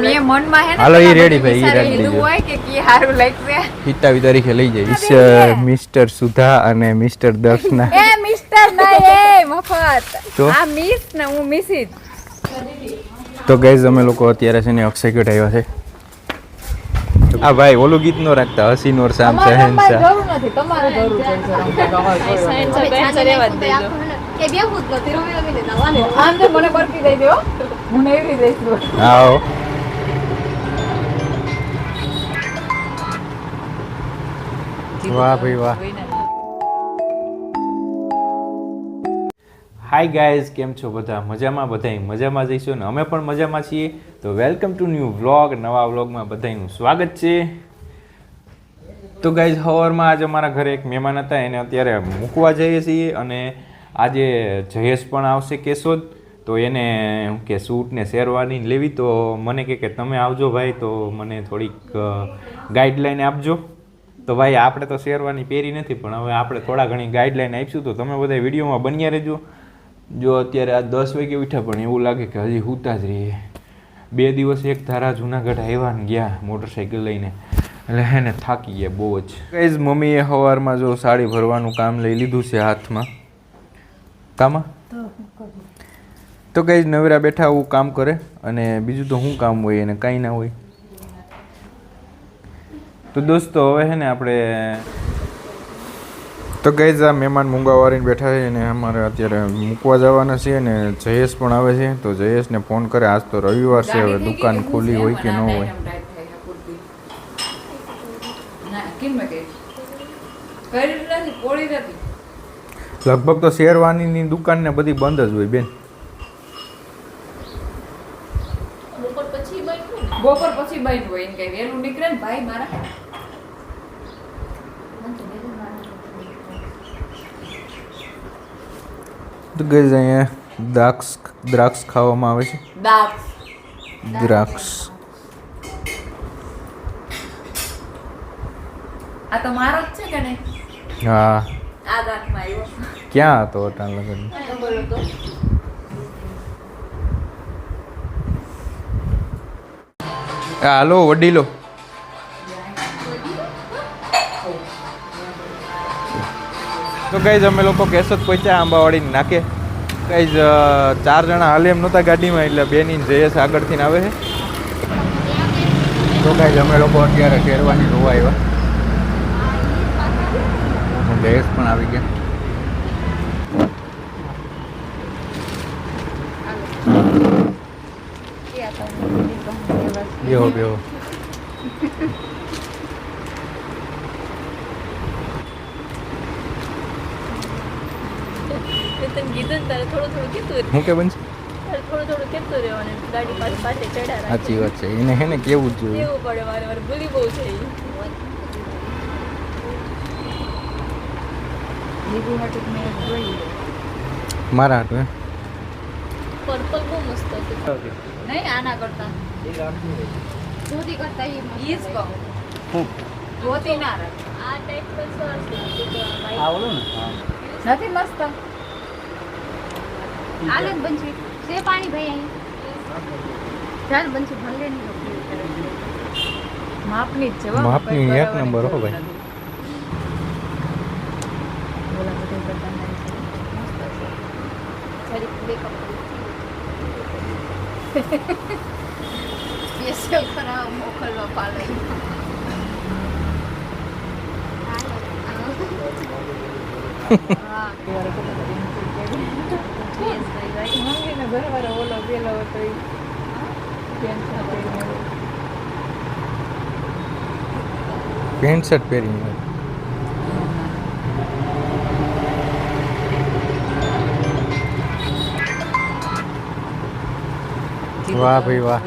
મેં મનમાં હે ને હાલો, ઈ રેડી ભાઈ, ઈ રેડી લીધું હોય કે કી હારું લાગશે. પિતાવી તારીખે લઈ જાય. મિસ્ટર સુધા અને મિસ્ટર દર્શના એ મિસ્ટર ના એ મફત. તો? આ મિસ ને હું મિસિસ તો ગઈઝ અમે લોકો અત્યારે છે ને અક્ષય કટ આવ્યા છે. આ ભાઈ ઓલું ગીત નો રાખતા હસી નોર શામ શહેનશાહ જરૂર નથી તમારે જરૂર છે આમ તો મને બરકી દઈ દો હું. નહીં દઈશ આવો વાહ ભાઈ વાહ. હાય ગાઈઝ કેમ છો બધા? મજામાં બધાય? મજામાં જઈશું ને અમે પણ મજામાં છીએ. તો વેલકમ ટુ ન્યૂ વ્લોગ નવા વ્લોગમાં બધાયનું સ્વાગત છે. તો ગાઈઝ હવરમાં આજે અમારા ઘરે એક મહેમાન હતા, એને અત્યારે મૂકવા જઈએ છીએ અને આજે જયેશ પણ આવશે કેશોદ. તો એને શું કે સૂટ ને શેરવાની લેવી. તો મને કે તમે આવજો ભાઈ, તો મને થોડીક ગાઈડલાઈન આપજો. તો ભાઈ આપણે તો શેરવાની પહેરી નથી પણ હવે આપણે થોડા ઘણી ગાઈડલાઈન આપીશું તો તમે બધા વિડીયોમાં બન્યા રહેજો. જો અત્યારે આ દસ વાગે ઉઠ્યા પણ એવું લાગે કે હજી હુતા જ રહીએ. બે દિવસ એક ધારા જુનાગઢ આવ્યા ને ગયા મોટરસાઇકલ લઈને. એટલે હે ને થાકી ગયા બહુ જ. કઈ મમ્મીએ સવારમાં જો સાડી ભરવાનું કામ લઈ લીધું છે હાથમાં? કામાં? તો કઈ નવરા બેઠા આવું કામ કરે? અને બીજું તો શું કામ હોય એને કાંઈ ના હોય? તો દોસ્તો હવે છે ને આપણે તો ગઈ આ મહેમાન મૂંગાવાળીને બેઠા છે અને અમારે અત્યારે મૂકવા જવાના છે અને જયેશ પણ આવે છે. તો જયેશને ફોન કરે આજ તો રવિવાર છે હવે દુકાન ખુલ્લી હોય કે ન હોય? લગભગ તો શેરવાનીની દુકાન ને બધી બંધ જ હોય બેન. બપોર પછી બંધ હોય એને કઈ વહેલું નીકળે ને ભાઈ મારા તો ગઈ અહીંયા દ્રાક્ષ દ્રાક્ષ ખાવામાં આવે છે? દ્રાક્ષ. આ તો મારો જ છે કે ને હા. આ દાંતમાં આવ્યો. ક્યાં હતો અટાણ લગન? હાલો વડીલો. તો કઈ અમે લોકો કેશોદ પહોંચ્યા આંબાવાડી નાકે. કઈ ચાર જણા હાલે એમ નહોતા ગાડીમાં, એટલે બેની જયેશ આગળથી આવે છે. તો કઈ અમે લોકો અત્યારે શેરવાની જોવા આવ્યા. જયેશ પણ આવી ગયા. બેહો બેહો. તને કીધું ને તારે થોડું થોડું કીધું હું કે બનશે થોડું થોડું કીધું રહેવાનું. ગાડી પાસે પાસે ચડા સાચી વાત છે. એને હે ને કેવું જ જોઈએ. કેવું પડે મારે ભૂલી બહુ થઈ. હાટું પર્પલ બહુ મસ્ત હતું. નહીં આના કરતા. ધોતી કરતા ઈ જ કહું. ધોતી ના રાખ. આ ટાઈપ પર સરસ નથી મસ્ત. આલે જ બનશે. સે પાણી ભાઈ અહીં. ચાલ બનશે ભલે નહીં માપની જ છે માપની એક નંબર હો ભાઈ. બોલા બધા nice છે. સ્પેશિયલ કરાવ મોકલવા પાલે હા. મંગીને ઘરવાળો ઓલો પેલો. પેન્ટ શર્ટ પહેરીને વાહ ભાઈ વાહ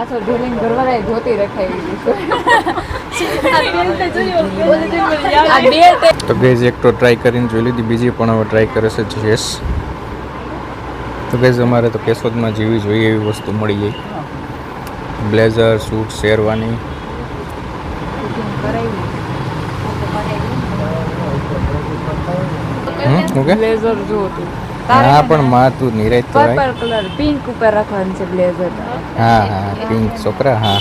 પાછો ઢોલિંગ ઘરવાળાએ ધોતી રખાવી તે ગેઝ એક તો ટ્રાય કરીને જોઈ લીધી બીજી પણ હવે ટ્રાય કરે છે જેસ તો ગેઝ અમારે તો કેશોદમાં જેવી જોઈએ એવી વસ્તુ મળી ગઈ. બ્લેઝર સૂટ શેરવાની શું બ્લેઝર જોતું હા પણ માં તું નિરાજ તો કલર પિંક ઉપર રાખવાનું છે બ્લેઝર હા હા પિંક છોકરા, હા.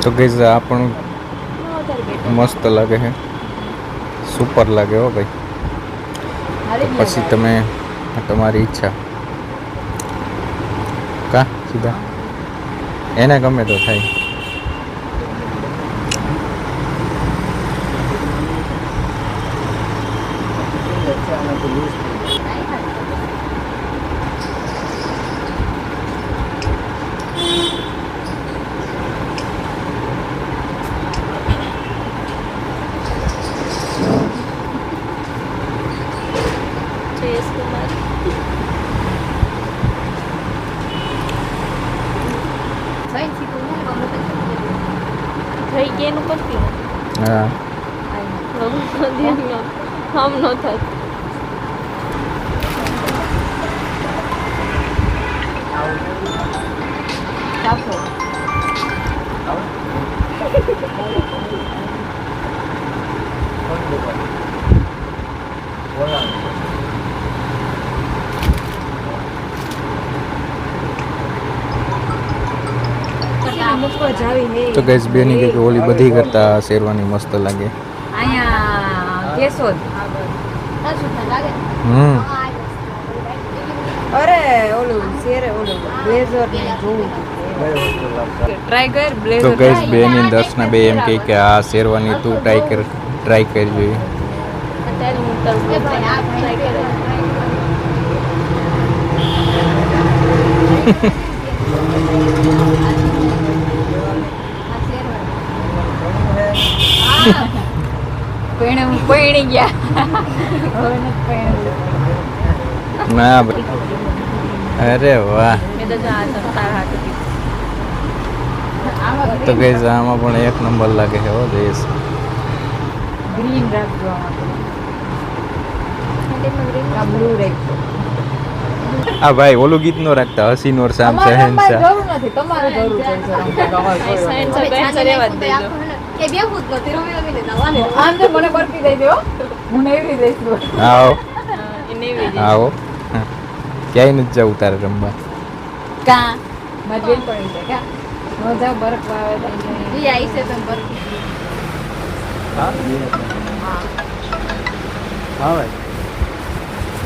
તો ગઈઝ આ પણ મસ્ત લાગે છે. સુપર લાગે હો ભાઈ. પછી તમે તમારી ઈચ્છા. કા, સીધા? એને ગમે તો થાય જયેશ કુમાર ભાઈ શીખવું ને ગમે તો એનું કરતી હા. હમ નો થત તો ગઈઝ બેની કે ઓલી બધી કરતા શેરવાની મસ્ત લાગે. અહીંયા લાગે હમ. અરે ઓલું શેર ઓલું બ્લેઝર ને જોવું ટ્રાય કર તો બ્લેઝર બેની દર્શના બે એમ કહે કે આ શેરવાની તું ટ્રાય કર ટ્રાય કરી જોઈએ અત્યારે હું ભાઈ ટ્રાય કરે પૈણે હું પૈણી ગયા. હવે નથી પૈણું. ના અરે વાહ. તો ગઈઝ આમાં પણ એક નંબર લાગે છે હો જયેશ ગ્રીન રાખજો આમાં આ બ્લુ રાખજો આ ભાઈ ઓલું ગીત નો રાખતા હસી નોર સામ સહેન રમવાની તમારે જરૂર નથી તમારે જરૂર છે હે કે બેહું જ નથી રમી રમીને જવાનું. આમ તો મને બરફી દઈ દો હું. એવી દઈશ આવો. આવો. હા. ક્યાંય નથી જવું તારે રમવા? કા? મારી બેન પડી છે કા? મજા બરફ આવે તો આવી છે તને બરફી.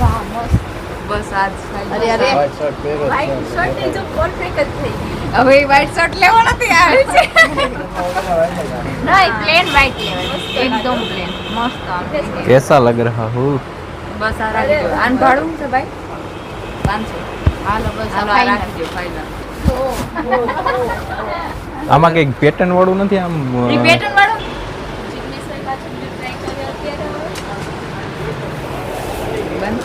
વાહ, મસ્ત. બસ આજ અરે, અરે. White shirt ની જો perfect જ થઈ ગઈ. હવે વ્હાઈટ શર્ટ લેવો નથી આવે છે નહીં, plain white લેવાય. એકદમ. મસ્ત. કેસા લગ રહા હું બસ આ રાખી આન ભાડું છે ભાઈ પાંચસો હાલો, બસ હાલો આ final. રાખી આમાં કંઈક પેટર્ન વાળું નથી આમ પેટર્ન વાળું Signature પાછળ મેં try કર્યો અત્યારે હવે. બનસી બ્લોગ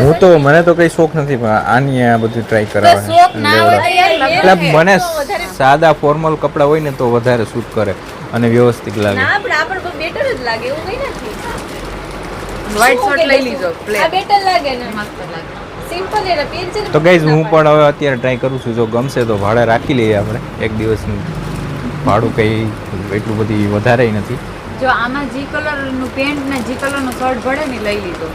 હું તો મને તો કઈ શોખ નથી પણ આની આ બધું ટ્રાય કરાવવા શોખ ના હોય તો યાર એટલે મને સાદા ફોર્મલ કપડાં હોય ને તો વધારે સૂટ કરે અને વ્યવસ્થિત લાગે. ના આપણે આપણે બહુ better જ લાગે એવું કઈ નથી. વ્હાઈટ શર્ટ લઈ લીધો આ લાગે ને. મસ્ત લાગે. સિમ્પલ એને પહેર છે ને તો ગઈઝ હું પણ હવે અત્યારે ટ્રાય કરું છું. જો ગમશે તો ભાડે રાખી લઈએ આપણે. એક દિવસનું ભાડું કંઈ એટલું બધી વધારે નથી. જો આમાં જી કલરનું પેન્ટ ને જી કલર શર્ટ ભળે ને લઈ લીધો.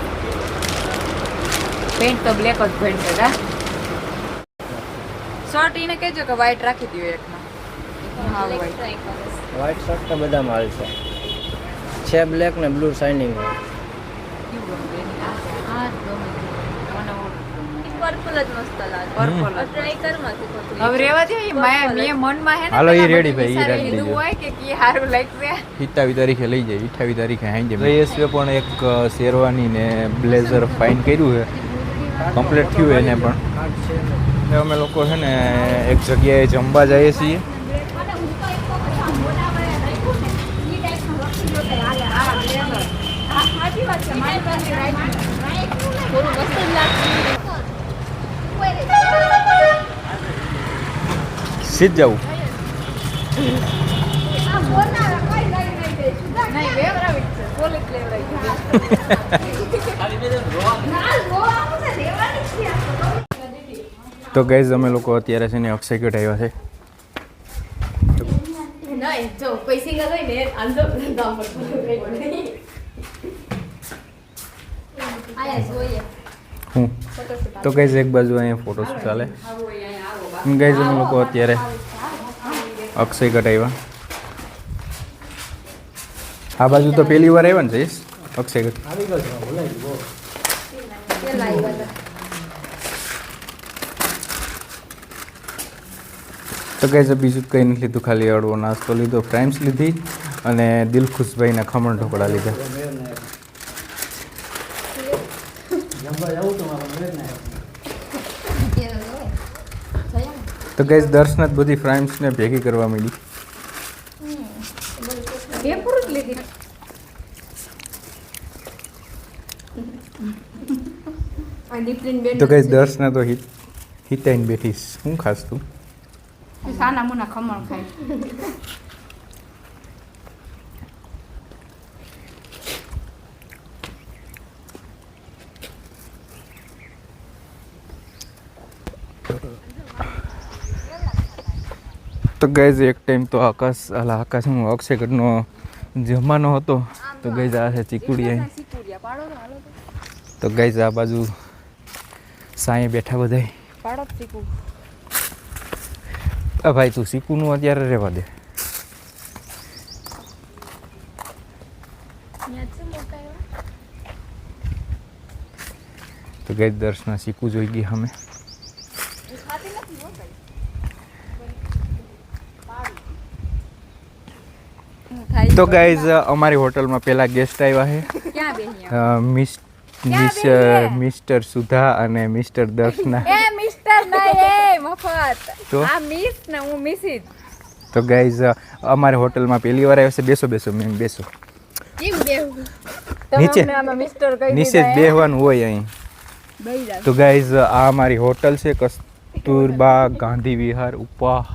પેન્ટ તો બ્લેક જ ભળશે કા? શર્ટ એને કહેજો કે વ્હાઈટ રાખી દો એકમાં. હા. વ્હાઇટ શર્ટ તો બધા માલ છે. છે બ્લેક ને બ્લુ શાઇનિંગ છે. તારીખે લઈ જાય અઠ્યાવીસ તારીખે પણ એક શેરવાની ને બ્લેઝર ફાઇન કર્યું છે. કમ્પ્લીટ થયું એને પણ. અમે લોકો છે ને એક જગ્યાએ જમવા જઈએ છીએ. સીધ જવું નહીં તો ગઈઝ અમે લોકો અત્યારે છે ને અક્ષય કટ આવ્યા છે. તો કઈ એક બાજુ અહીંયા ફોટો શૂટ ચાલે. ગઈ અમે લોકો અત્યારે અક્ષય કટાવ્યા આ બાજુ તો પહેલી વાર આવ્યા ને જઈશ અક્ષય કટ તો કઈ બીજું કંઈ નથી લીધું ખાલી અડવો નાસ્તો લીધો ફ્રાઈમ્સ લીધી અને દિલખુશભાઈના ખમણ ઢોકળા લીધા. તો ગઈ દર્શનાથ બધી ફ્રાઇમ્સને ભેગી કરવા બેન તો કઈ દર્શના તો હિત હિતાઈને બેઠીશ શું ખાસ તું? સાના મુના ખમણ ખાય તો ગઈઝ એક ટાઈમ તો આકાશ અલા આકાશ હું અક્ષયગઢનો જમવાનો હતો. તો ગઈઝ આ છે ચીકુડી અહીં તો ગઈઝ આ બાજુ સાંઈ બેઠા બધાય. પાડો ચીકુ. આ ભાઈ તું સીકુનું અત્યારે રહેવા દે. તો ગઈ દર્શના સીકુ જોઈ ગઈ અમે તો ગાઈઝ અમારી હોટલમાં પેલા ગેસ્ટ આવ્યા છે મિસ મિસ મિસ્ટર સુધા અને મિસ્ટર દર્શના. તો? ગાઈઝ અમારી હોટલમાં પહેલી વાર આવ્યો છે બેસો બેસો મેમ બેસો. નીચે નીચે જ બેહવાનું હોય અહીં. તો ગાઈઝ આ અમારી હોટલ છે કસ્તુરબા ગાંધી વિહાર. ઉપા.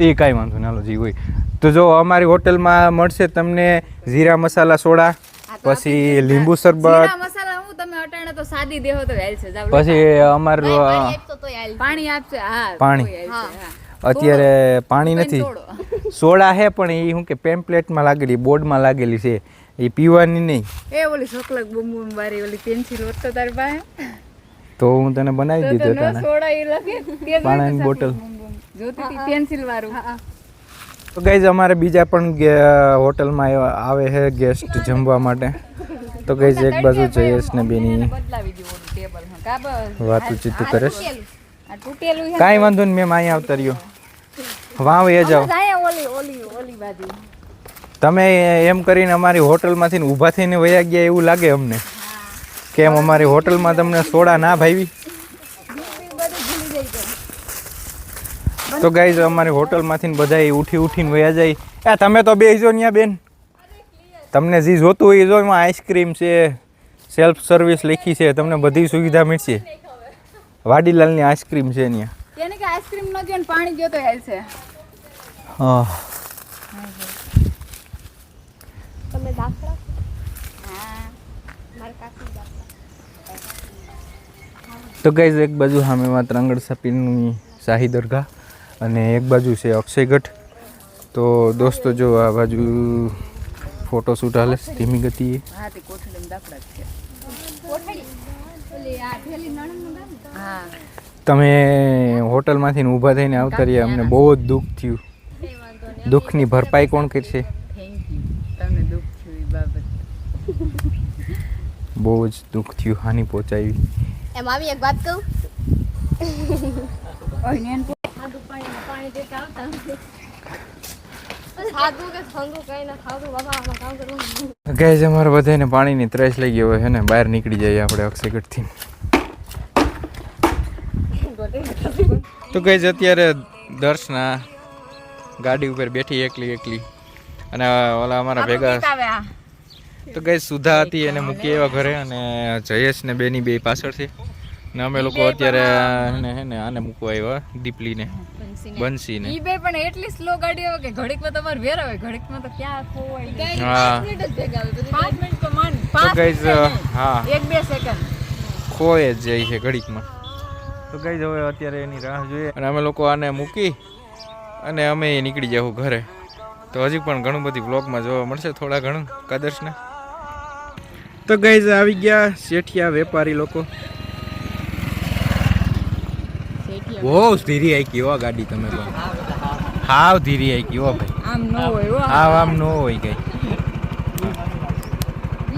એ કાંઈ વાંધો ના લો જી હોય. તો જો અમારી હોટલમાં મળશે તમને જીરા મસાલા સોડા પછી લીંબુ શરબત. અટાણે તો સાદી દેહો તો હેલ છે પછી અમારું પાણી આપશે હા પાણી. અત્યારે પાણી નથી. સોડા. હે પણ એ શું કે પેમ્પલેટમાં લાગેલી બોર્ડમાં લાગેલી છે. એ પીવાની નહીં. એ ઓલી છોકલક બૂમ બારી ઓલી પેન્સિલ હોત તો તારી પાસે? તો હું તને બનાવી દીધો તને. સોડા એ લખે પાણાની બોટલ. જોતી પેન્સિલ વાળું. તો ગાઈઝ અમારે બીજા પણ હોટલમાં આવે છે ગેસ્ટ જમવા માટે. તો ગાઈઝ એક બાજુ જયેશ ને બેની. બદલાવી દઉં ઓલું ટેબલ હા કા બસ. વાતું ચીતું કરે કાંઈ વાંધો નહીં મેમ અહીંયા આવતા રહ્યો. વાવ એ જાઓ. તમે એમ કરીને અમારી હોટલમાંથી ને ઊભા થઈને વયા ગયા એવું લાગે અમને. કેમ અમારી હોટલમાં તમને સોડા ના ભાવી તો ગાઈઝ અમારી હોટલમાંથી બધા ઉઠી ઉઠીને વયા જાય. એ તમે તો બેસજો ત્યાં બેન. તમને જે જોતું હોય એ જો એમાં આઈસ્ક્રીમ છે સેલ્ફ સર્વિસ લખી છે તમને બધી સુવિધા મળશે. વાડીલાલની આઈસ્ક્રીમ છે ત્યાં. એને કે આઈસ્ક્રીમ ન જો પાણી ગયો તો હેલ છે. હા. તમે દાખલા? મારા કાકી દાખલા. તો ગાઈઝ એક બાજુ સામેમાં ત્રંગડ સાપીની શાહી દરગાહ અને એક બાજુ છે અક્ષયગઢ તો દોસ્તો જો આ બાજુ ફોટોશૂટ હાલે છે ધીમી ગતિએ. હા તે કોઠડીમાં દાખલા છે. કોઠડી ઓલી આ ઠેલી નણંદનું ગામ હા તમે હોટલમાંથી ને ઊભા થઈને આવતા રહ્યા અમને બહુ જ દુઃખ થયું. દુઃખની ભરપાઈ કોણ કરશે થેન્ક યુ તમને દુઃખ થયું એ બાબત. બહુ જ દુઃખ થયું હાનિ પહોંચાવી. એમ આવી એક વાત કહું? પાણી પાણી જે આવતા. ગાઈઝ અમારે બધાને પાણીની ત્રેસ લઈ ગયો હોય છે ને બહાર નીકળી જઈએ આપણે અક્ષયગઢથી. તો ગાઈઝ અત્યારે દર્શના ગાડી ઉપર બેઠી એકલી એકલી. અને ઓલા અમારા ભેગા તો ગાઈઝ સુધા હતી એને મૂકી એવા ઘરે અને જયેશ ને બેની બે પાછળ છે ને અમે લોકો અત્યારે ને હે ને આને મૂકવા આવ્યા દીપલીને. બંસીને. ઈ બે પણ એટલી સ્લો ગાડી આવે કે ઘડીકમાં તમારે વેર આવે ઘડીકમાં તો ક્યાં ખોવાઈ જાય હા. 5 મિનિટ તો માન. તો ગાઈઝ હા. એક બે સેકન્ડ ખોય જ જાય છે ઘડીકમાં. તો ગાઈઝ હવે અત્યારે એની રાહ જોઈએ. અને અમે લોકો આને મૂકી અને અમે નીકળી જાવ ઘરે. તો હજી પણ ઘણું બધી વ્લોગમાં જોવા મળશે થોડા ઘણું કદર્શને. તો ગાઈઝ આવી ગયા શેઠિયા વેપારી લોકો. બહુ ધીરી આઈ હો ગાડી તમે તો. હાવ ધીરી આઈ હો ભાઈ. આમ ન હોય હાવ આમ ન હોય કઈ.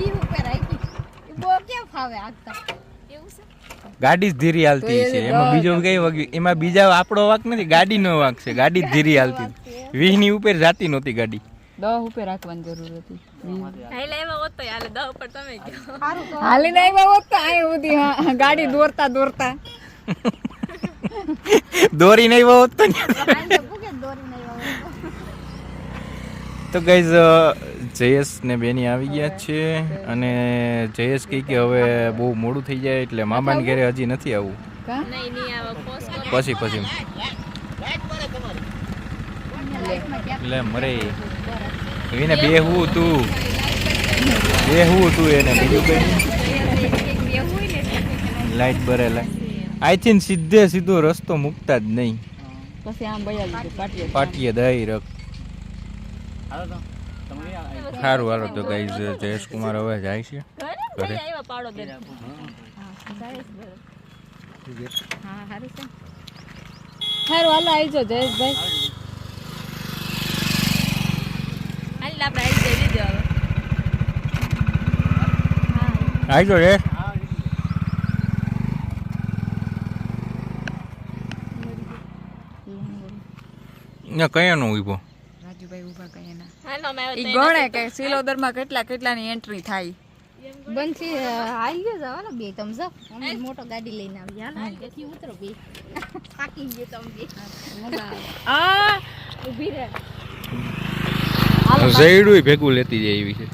ઈ ઉપર આઈ બો કેમ ફાવે આગતા? ગાડી જ ધીરી હાલતી છે. એમાં બીજો કઈ વાગ્યું એમાં બીજા આપણો વાંક નથી ગાડી નો વાંક છે. ગાડી જ ધીરી હાલતી. વીહની ઉપર જાતી નહોતી ગાડી. દહ ઉપર રાખવાની જરૂર હતી. હાલે કહો આવ્યા તો ગાડી દોરતા દોરતા. દોરી નહીં હોત તો તો ગઈઝ જયેશ ને બેની આવી ગયા છે અને જયેશ કહે કે હવે બહુ મોડું થઈ જાય એટલે મામાને ઘરે હજી નથી આવે. પછી પછી. એટલે મરે. એને બેહવું તું. બે હું તું એને બીજું કઈ લાઈટ ભરેલા આઈથી સીધે સીધો રસ્તો મૂકતા જ નહીં. પછી આમ બયા લીધું પાટીએ પાટીએ દઈ રખ સારું હાલો તો ગાઈઝ જયેશ કુમાર હવે જાય છે ઘરે? સારું સારું હાલો જયેશભાઈ આવી જઈ લીધો હવે આવજો રે ને કયા ઊભો? રાજુભાઈ ઊભા કયાના. હાલો અમે ઈ ગણે કે સિલોદરમાં કેટલા કેટલાની એન્ટ્રી થાય. બંસી હાલી ગયો જાવ ને બે તમ જાવ અમે મોટો ગાડી લઈને આવી હાલ કેથી ઉતરો બે. થાકી ગયો તમ બે આ ઊભી રહે. જયડું ભેગું લેતી જાય એવી છે.